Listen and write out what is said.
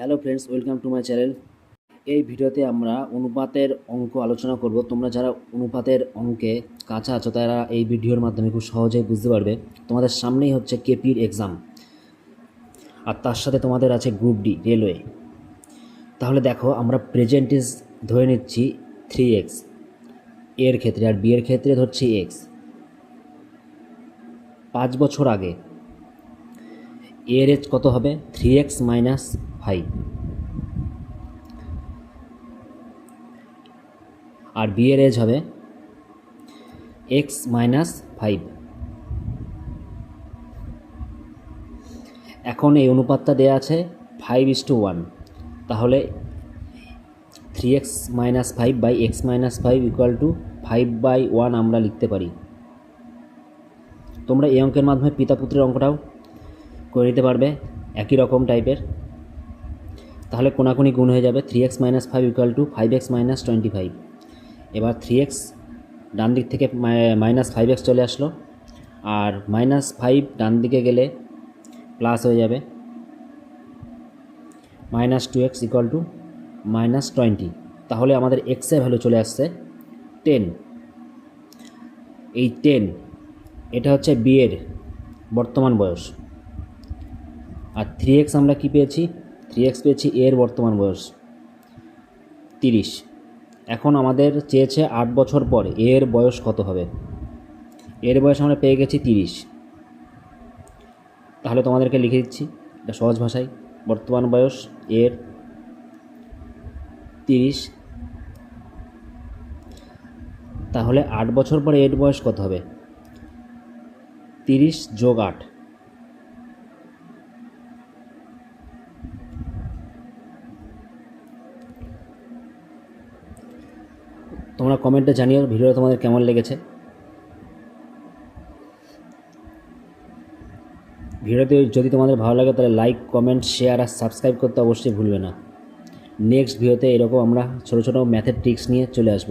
Hello friends welcome to my channel এই ভিডিওতে আমরা অনুপাতের অঙ্ক আলোচনা করব। তোমরা যারা অনুপাতের অঙ্কে কাঁচা আছো, তারা এই ভিডিওর মাধ্যমে খুব সহজেই বুঝতে পারবে। তোমাদের সামনেই হচ্ছে কেপির এক্সাম আর তার সাথে তোমাদের আছে গ্রুপ ডি রেলওয়ে তাহলে দেখো, আমরা প্রেজেন্ট ইজ ধরে নিচ্ছি থ্রি এক্সের ক্ষেত্রে আর বি এর ক্ষেত্রে ধরছি এক্স পাঁচ বছর আগে। এর এজ কত হবে? থ্রি এক্স মাইনাস ফাইভ আর বি এর এজ হবে এক্স মাইনাস ফাইভ এখন এই অনুপাতটা দেওয়া আছে ফাইভ ইস টু ওয়ান তাহলে three x minus five by x minus five equal to five by one আমরা লিখতে পারি। তোমরা এই অঙ্কের মাধ্যমে পিতা পুত্রের অঙ্কটাও করে নিতে পারবে, একই রকম টাইপের তাহলে কোনাকুনি গুণ হয়ে যাবে three x minus five equal to five x minus twenty five এবার থ্রি এক্স ডান দিক থেকে মাইনাস ফাইভ এক্স চলে আসলো। আর মাইনাস ফাইভ ডান দিকে গেলে প্লাস হয়ে যাবে। Minus two x equal to minus twenty তাহলে আমাদের এক্সের ভ্যালু চলে আসছে টেন এই টেন এটা হচ্ছে বিয়ের বর্তমান বয়স। আর থ্রি এক্স আমরা কী পেয়েছি? থ্রি এক্স পেয়েছি, এর বর্তমান বয়স তিরিশ। এখন আমাদের চেয়েছে আট বছর পর, এর বয়স কত হবে? এর বয়স আমরা পেয়ে গেছি তিরিশ। তাহলে তোমাদেরকে লিখে দিচ্ছি, এটা সহজ ভাষায়, বর্তমান বয়স এর তিরিশ। তাহলে আট বছর পরে এর বয়স কত হবে? তিরিশ যোগ আট। তোমরা কমেন্টে জানিও ভিডিওটা তোমাদের কেমন লেগেছে। ভিডিওটি যদি তোমাদের ভালো লাগে তাহলে লাইক, কমেন্ট, শেয়ার আর সাবস্ক্রাইব করতে অবশ্যই ভুলবে না। নেক্সট ভিডিওতে এরকম আমরা ছোটো ছোটো ম্যাথের ট্রিক্স নিয়ে চলে আসব।